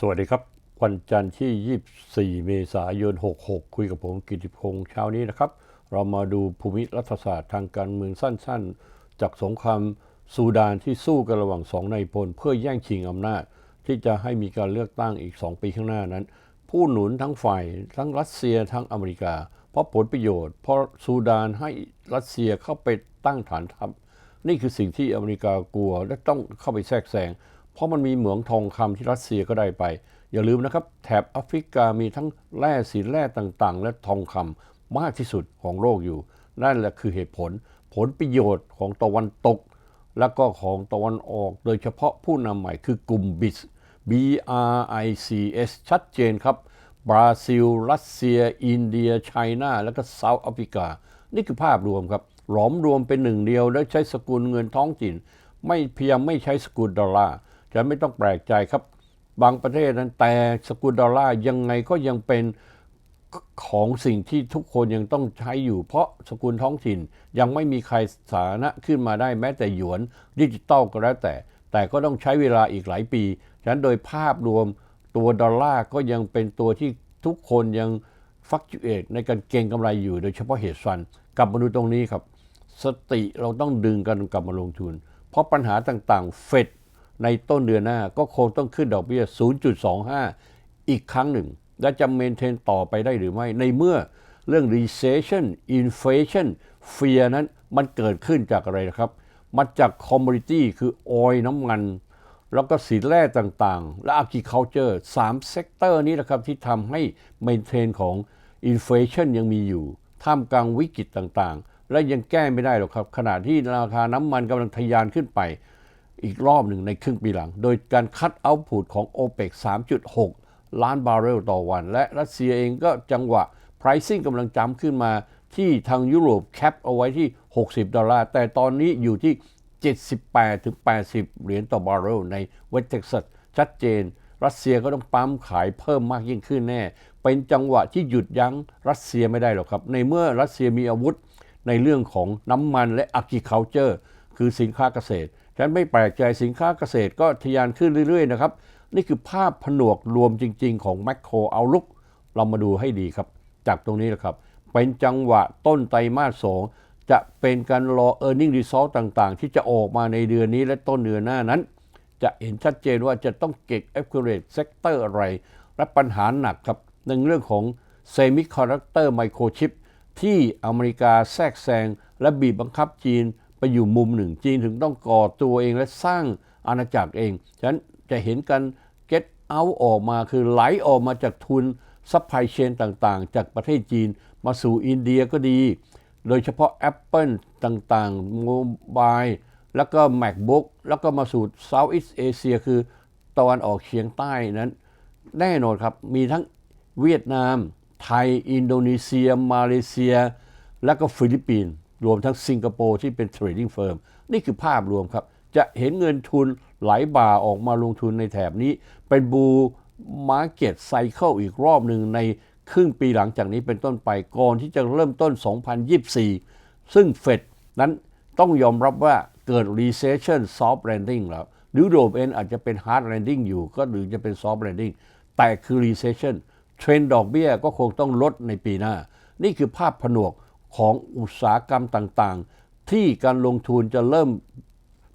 สวัสดีครับ วันจันทร์ที่ 24 เมษายน 66 คุยกับผมกิติพงษ์เช้านี้นะครับ เรามาดูภูมิรัฐศาสตร์ทางการเมืองสั้นๆ จากสงครามซูดานที่สู้กันระหว่างสองนายพล เพื่อแย่งชิงอำนาจ ที่จะให้มีการเลือกตั้งอีก 2 ปีข้างหน้านั้น ผู้หนุนทั้งฝ่าย ทั้งรัสเซียทั้งอเมริกา เพราะผลประโยชน์ เพราะซูดานให้รัสเซียเข้าไปตั้งฐานทัพนี่คือสิ่งที่อเมริกากลัวและต้องเข้าไปแทรกแซง เพราะมันมีเหมืองทองคำที่รัสเซียก็ได้ไป อย่าลืมนะครับ แถบแอฟริกามีทั้งแร่สินแร่ต่างๆ และทองคำมากที่สุดของโลกอยู่ นั่นแหละคือเหตุผล ผลประโยชน์ของตะวันตก และก็ของตะวันออก โดยเฉพาะผู้นำใหม่คือกลุ่มบิส B R I C S ชัดเจนครับ บราซิล รัสเซีย อินเดียไชน่า และก็เซาท์แอฟริกา นี่คือภาพรวมครับ หลอมรวมเป็นหนึ่งเดียว และใช้สกุลเงินท้องถิ่น ไม่เพียงไม่ใช้สกุลดอลลาร์ จะไม่ต้องแปลกใจครับ บางประเทศนั้นแต่สกุลดอลลาร์ยังไงก็ยังเป็นของสิ่งที่ทุกคนยังต้องใช้อยู่ เพราะสกุลท้องถิ่นยังไม่มีใครสาธาระขึ้นมาได้แม้แต่หยวนดิจิตอลก็แล้วแต่ แต่ก็ต้องใช้เวลาอีกหลายปี ฉะนั้นโดยภาพรวมตัวดอลลาร์ก็ยังเป็นตัวที่ทุกคนยังฟักจูเอตในการเก็งกำไรอยู่ โดยเฉพาะเหตุฟันกลับมาดูตรงนี้ครับ สติเราต้องดึงกันกลับมาลงทุน เพราะปัญหาต่างๆ เฟด ในต้นเดือนหน้าก็คงต้องขึ้นดอกเบี้ย 0.25 อีกครั้งหนึ่ง และจะเมนเทนต่อไปได้หรือไม่ ในเมื่อเรื่อง recession inflation fear นั้นมันเกิดขึ้นจากอะไรนะครับมาจาก commodity คือออยน้ำมัน แล้วก็สินแร่ต่างๆ และ agriculture สามเซกเตอร์นี้นะครับที่ทำให้ maintain ของ inflation ยังมีอยู่ ท่ามกลางวิกฤตต่างๆ และยังแก้ไม่ได้หรอกครับ ขณะที่ราคาน้ำมันกำลังทะยานขึ้นไป อีกรอบหนึ่งในครึ่งปีหลัง โดยการคัดเอาท์พุตของ OPEC 3.6 ล้านบาร์เรลต่อวัน และรัสเซียเองก็จังหวะ pricing กำลังจำขึ้นมาที่ทางยุโรปแคปเอาไว้ที่ 60 ดอลลาร์ แต่ตอนนี้อยู่ที่ 78 ถึง 80 เหรียญต่อบาร์เรลในเวสเท็กซัสชัดเจน รัสเซียก็ต้องปั๊มขายเพิ่มมากยิ่งขึ้นแน่ เป็นจังหวะที่หยุดยั้งรัสเซียไม่ได้หรอกครับ ในเมื่อรัสเซียมีอาวุธในเรื่องของน้ำมันและ agriculture คือสินค้าเกษตร ฉันไม่แปลกใจสินค้าเกษตรก็ทะยานขึ้นเรื่อยๆนะครับ นี่คือภาพผนวกรวมจริง ๆ ของแมคโครเอาลุกเรามาดูให้ดีครับ จากตรงนี้นะครับ เป็นจังหวะต้นไตรมาสสองจะเป็นการรอ e a r n i n g result ต่างๆ ที่จะออกมาในเดือนนี้และต้นเดือนหน้านั้น จะเห็นชัดเจนว่าจะต้องเก็บ accurate sector อะไร และปัญหาหนักครับในเรื่องของ semiconductor microchip ที่อเมริกาแทรกแซงและบีบบังคับจีน ไปอยู่มุมหนึ่ง จีนถึงต้องก่อตัวเองและสร้างอาณาจักรเอง ฉะนั้นจะเห็นกัน get out ออกมาคือไหลออกมาจากทุนซัพพลายเชนต่างๆ จากประเทศจีนมาสู่อินเดียก็ดี โดยเฉพาะ Apple ต่างๆโมบายแล้วก็ MacBook แล้วก็มาสู่ Southeast Asia คือตะวันออกเฉียงใต้นั้น แน่นอนครับ มีทั้งเวียดนาม ไทย อินโดนีเซีย มาเลเซีย และก็ฟิลิปปินส์ รวมทั้งสิงคโปร์ที่เป็นเทรดดิ้งเฟิร์มนี่คือภาพรวมครับ จะเห็นเงินทุนไหลบ่าออกมาลงทุนในแถบนี้ เป็นบูมาร์เก็ตไซเคิลอีกรอบหนึ่งในครึ่งปีหลังจากนี้เป็นต้นไปก่อนที่จะเริ่มต้น 2024 ซึ่งเฟดนั้นต้องยอมรับว่าเกิด recession soft landing แล้วยุโรปเองอาจจะเป็น hard landing อยู่ ก็หรือจะเป็น soft landing แต่คือ recession เทรนด์ดอกเบี้ยก็คงต้องลดในปีหน้า นี่คือภาพผนวก ของอุตสาหกรรมต่างๆ ที่การลงทุนจะเริ่ม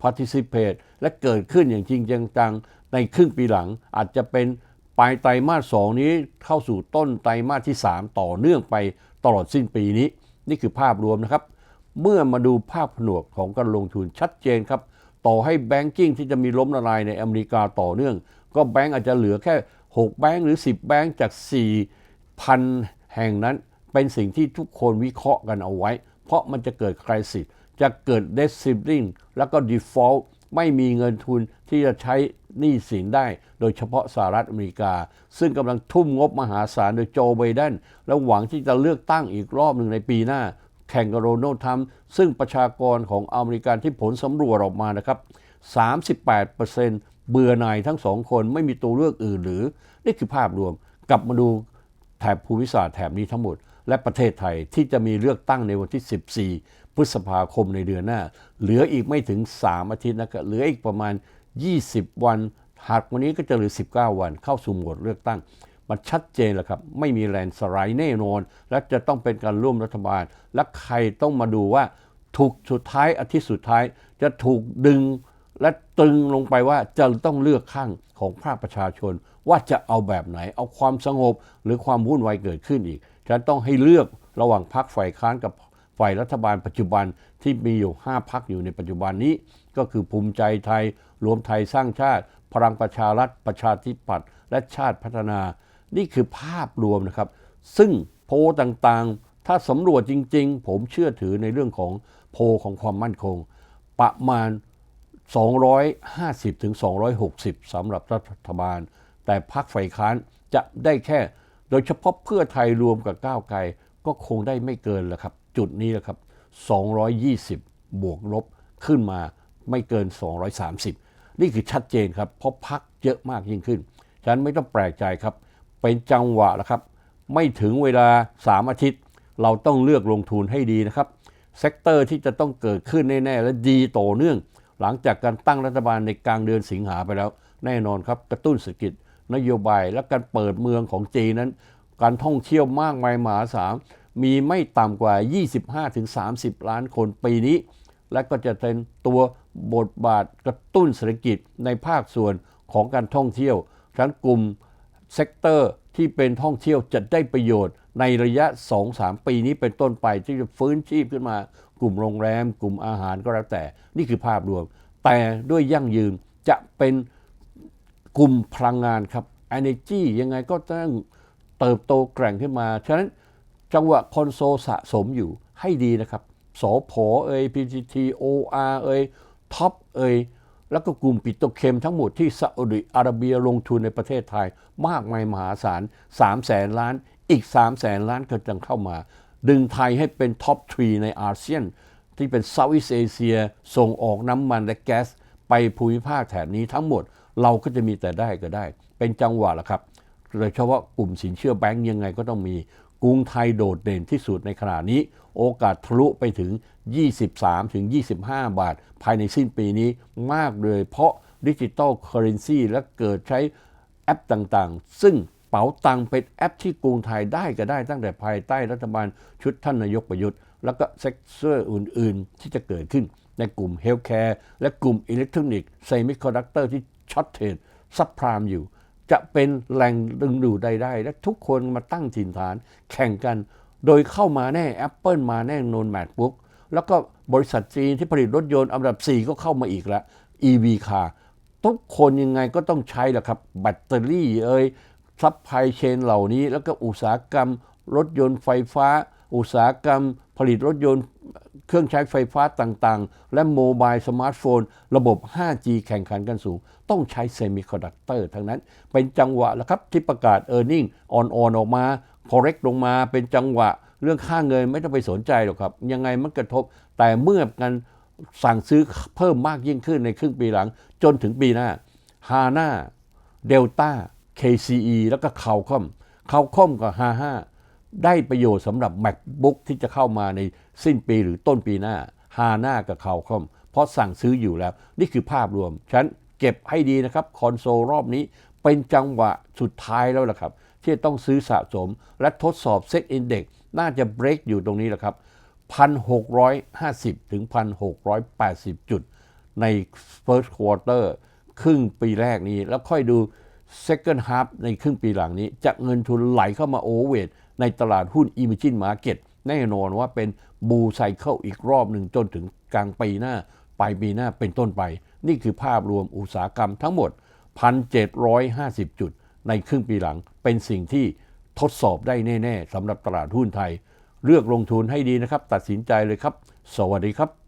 participate และเกิดขึ้นอย่างจริงจังในครึ่งปีหลัง อาจจะเป็นปลายไตรมาสสองนี้เข้าสู่ต้นไตรมาสที่ 3 ต่อเนื่องไปตลอดสิ้นปีนี้ นี่คือภาพรวมนะครับ เมื่อมาดูภาพผนวกของการลงทุนชัดเจนครับ ต่อให้แบงกิ้งที่จะมีล้มละลายในอเมริกาต่อเนื่อง ก็แบงก์อาจจะเหลือแค่ 6 แบงก์หรือ 10 แบงก์จาก 4,000 แห่งนั้น เป็นสิ่งที่ทุกคนวิเคราะห์กันเอาไว้ เพราะมันจะเกิดคริสิสจะเกิดเดซิบลิงแล้วก็ default ไม่มีเงินทุนที่จะใช้หนี้สินได้ โดยเฉพาะสหรัฐอเมริกา ซึ่งกำลังทุ่มงบมหาศาลโดยโจไบเดนและหวังที่จะเลือกตั้งอีกรอบหนึ่งในปีหน้า แข่งกับโรนัลด์ทรัมป์ซึ่งประชากรของอเมริกันที่ผลสำรวจออกมานะครับ 38%เบื่อหน่ายทั้งสองคนไม่มีตัวเลือกอื่นหรือ นี่คือภาพรวมกลับมาดูแถบภูมิศาสตร์แถบนี้ทั้งหมด และประเทศไทยที่จะมีเลือกตั้งในวันที่ 14 พฤษภาคมในเดือนหน้า เหลืออีกไม่ถึง 3 อาทิตย์นะครับเหลืออีกประมาณ 20 วันหากวันนี้ก็จะเหลือ 19 วันเข้าสู่โหมดเลือกตั้ง มันชัดเจนแล้วครับ ไม่มีแลนสไลด์แน่นอน และจะต้องเป็นการร่วมรัฐบาล และใครต้องมาดูว่าถูกสุดท้ายอาทิตย์สุดท้ายจะถูกดึงและตึงลงไปว่าจะต้องเลือกข้างของภาคประชาชน ว่าจะเอาแบบไหน เอาความสงบหรือความวุ่นวายเกิดขึ้นอีก ฉันต้องให้เลือกระหว่างพรรคฝ่ายค้านกับฝ่ายรัฐบาลปัจจุบันที่มีอยู่ 5พรรคอยู่ในปัจจุบันนี้ ก็คือภูมิใจไทย รวมไทยสร้างชาติ พลังประชารัฐประชาธิปัตย์และชาติพัฒนา นี่คือภาพรวมนะครับ ซึ่งโพลต่างๆ ถ้าสำรวจจริง ๆ ผมเชื่อถือในเรื่องของโพลของความมั่นคง ประมาณ 250ถึง260สำหรับรัฐบาล แต่พรรคฝ่ายค้านจะได้แค่ โดยเฉพาะเพื่อไทยรวมกับก้าวไกลก็คงได้ไม่เกินแหละครับ จุดนี้แหละครับ 220 บวกลบขึ้นมาไม่เกิน 230 นี่คือชัดเจนครับ เพราะพักเยอะมากยิ่งขึ้น ฉะนั้นไม่ต้องแปลกใจครับ เป็นจังหวะแล้วครับ ไม่ถึงเวลา 3 อาทิตย์ เราต้องเลือกลงทุนให้ดีนะครับ เซกเตอร์ที่จะต้องเกิดขึ้นแน่ ๆ และดีต่อเนื่อง หลังจากการตั้งรัฐบาลในกลางเดือนสิงหาไปแล้ว แน่นอนครับ กระตุ้นเศรษฐกิจ นโยบายและการเปิดเมืองของจีนนั้น การท่องเที่ยวมากมายมหาศาลมีไม่ต่ำกว่า 25-30 ล้านคนปีนี้ และก็จะเป็นตัวบทบาทกระตุ้นเศรษฐกิจในภาคส่วนของการท่องเที่ยวฉะนั้นกลุ่มเซกเตอร์ที่เป็นท่องเที่ยวจะได้ประโยชน์ในระยะ 2-3 ปีนี้เป็นต้นไปที่จะฟื้นชีพขึ้นมา กลุ่มโรงแรม กลุ่มอาหารก็แล้วแต่ นี่คือภาพรวม แต่ด้วยยั่งยืนจะเป็น กลุ่มพลังงานครับ Energy ยังไงก็ต้องเติบโตแกร่งขึ้นมา ฉะนั้นจังหวะคอนโซลสะสมอยู่ให้ดีนะครับสอพอเอย PTT OR เอยท็อปเอยแล้วก็กลุ่มปิโตเคมทั้งหมดที่ซาอุดิอาระเบียลงทุนในประเทศไทย มากมายมหาศาล3แสนล้าน อีก3แสนล้านก็จะเข้ามา ดึงไทยให้เป็นท็อปทรีในอาเซียน ที่เป็นเซาท์อีสเอเชียส่งออกน้ำมันและแก๊สไปภูมิภาคแถบนี้ทั้งหมด เราก็จะมีแต่ได้ก็ได้ เป็นจังหวะละครับโดยเฉพาะกลุ่มสินเชื่อแบงก์ยังไงก็ต้องมีกรุงไทยโดดเด่นที่สุดในขณะนี้ โอกาสทะลุไปถึง 23 ถึง 25 บาท ภายในสิ้นปีนี้มากเลย เพราะดิจิตอลเคอเรนซีและเกิดใช้แอปต่างๆ ซึ่งเป๋าตังเป็นแอปที่กรุงไทยได้ก็ได้ตั้งแต่ภายใต้รัฐบาลชุดท่านนายกประยุทธ์ แล้วก็เซกเตอร์อื่นๆ ที่จะเกิดขึ้นในกลุ่มเฮลท์แคร์และกลุ่มอิเล็กทรอนิกส์เซมิคอนดักเตอร์ที่ ช็อตเทรดซับพรามอยู่ จะเป็นแหล่งดึงดูดได้และทุกคนมาตั้งถิ่นฐาน แข่งกัน โดยเข้ามาแน่ Apple มาแน่โนนแมทบุ๊กแล้วก็บริษัทจีนที่ผลิตรถยนต์อันดับ 4 ก็เข้ามาอีกแล้ว EV คาร์ทุกคนยังไงก็ต้องใช้แหละครับ แบตเตอรี่เอ่ยซัพพลายเชนเหล่านี้ แล้วก็อุตสาหกรรมรถยนต์ไฟฟ้า อุตสาหกรรมผลิตรถยนต์ เครื่องใช้ไฟฟ้าต่างๆ และโมบายสมาร์ทโฟน ระบบ 5G แข่งขันกันสูง ต้องใช้เซมิคอนดักเตอร์ทั้งนั้น เป็นจังหวะแล้วครับที่ประกาศ e a r n i n g ออนออนออกมา correct ลงมาเป็นจังหวะ เรื่องค่าเงินไม่ต้องไปสนใจหรอกครับ ยังไงมันกระทบ แต่เมื่อกันสั่งซื้อเพิ่มมากยิ่งขึ้นในครึ่งปีหลัง จนถึงปีหน้าฮาน่าเดลต้า KCE แล้วก็คาวคอมคาวคอมกับฮาห้า ได้ประโยชน์สำหรับ MacBook ที่จะเข้ามาในสิ้นปีหรือต้นปีหน้าฮาน่ากับคาคอมเพราะสั่งซื้ออยู่แล้ว นี่คือภาพรวม ฉันเก็บให้ดีนะครับ คอนโซลรอบนี้เป็นจังหวะสุดท้ายแล้วล่ะครับ ที่ต้องซื้อสะสมและทดสอบเซ็ตอินเด็กน่าจะเบรกอยู่ตรงนี้แหละครับ 1,650 ถึง 1,680 จุด ใน first quarter ครึ่งปีแรกนี้ แล้วค่อยดู second half ในครึ่งปีหลังนี้ จะเงินทุนไหลเข้ามาโอเว t ในตลาดหุ้น Emerging Market แน่นอนว่าเป็นบูไซเคิลอีกรอบหนึ่งจนถึงกลางปีหน้าปลายปีหน้าเป็นต้นไป นี่คือภาพรวมอุตสาหกรรมทั้งหมด 1,750 จุด ในครึ่งปีหลังเป็นสิ่งที่ทดสอบได้แน่ ๆสำหรับตลาดหุ้นไทย เลือกลงทุนให้ดีนะครับ ตัดสินใจเลยครับ สวัสดีครับ